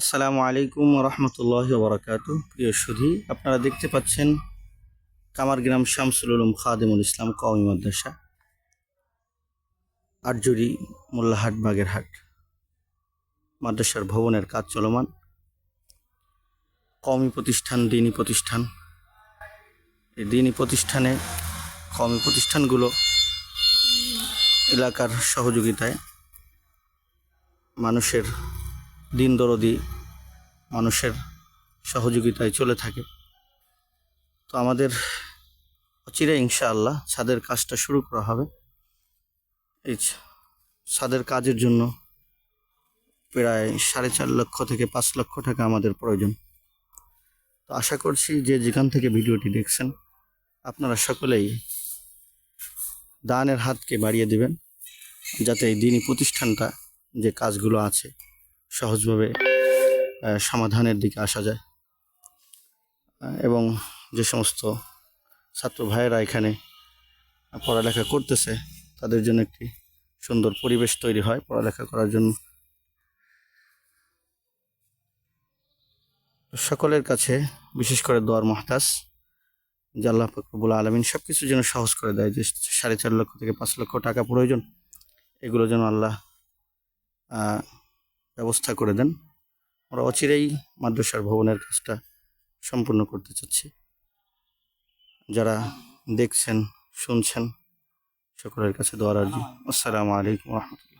আসসালামু আলাইকুম রহমতুল্লাহ বরাকাত প্রিয় সুধী, আপনারা দেখতে পাচ্ছেন কামারগ্রাম শামসুল উলুম খাদেমুল ইসলাম কওমি মাদ্রাসা আটজুড়ি মোল্লাহাট বাগেরহাট। মাদ্রাসার ভবনের কাজ চলমান। কওমি প্রতিষ্ঠান, দিনী প্রতিষ্ঠান। এই দিনী প্রতিষ্ঠানে কওমি প্রতিষ্ঠানগুলো এলাকার সহযোগিতায় মানুষের দিন দরদি মানুষের সহযোগিতায় চলে থাকে। তো আমাদের অচিরে ইনশাআল্লাহ ছাদের কাজটা শুরু করা হবে। এই ছাদের কাজের জন্য প্রায় সাড়ে চার লক্ষ থেকে পাঁচ লক্ষ টাকা আমাদের প্রয়োজন। তো আশা করছি যে যেখান থেকে ভিডিওটি দেখছেন, আপনারা সকলেই দানের হাতকে বাড়িয়ে দেবেন, যাতে এই দিনী প্রতিষ্ঠানটা যে কাজগুলো আছে সহজভাবে সমাধানের দিকে আসা যায়। এবং যে সমস্ত ছাত্র ভাইয়েরা এখানে পড়ালেখা করতেছে, তাদের জন্য একটি সুন্দর পরিবেশ তৈরি হয় পড়ালেখা করার জন্য। সকলের কাছে বিশেষ করে দোয়ার মহতাজ, যে আল্লাহ ফকরবুল আলমিন সব কিছু যেন সহজ করে দেয়, যে সাড়ে চার লক্ষ থেকে পাঁচ লক্ষ টাকা প্রয়োজন, এগুলো যেন আল্লাহ ব্যবস্থা করে দেন। আমরা অচিরেই মাদ্রাসার ভবনের কাজটা সম্পূর্ণ করতে চাচ্ছি। যারা দেখছেন, শুনছেন, সকলের কাছে দোয়ার আর্জি আসসালামু আলাইকুম রহমতুল্লাহ।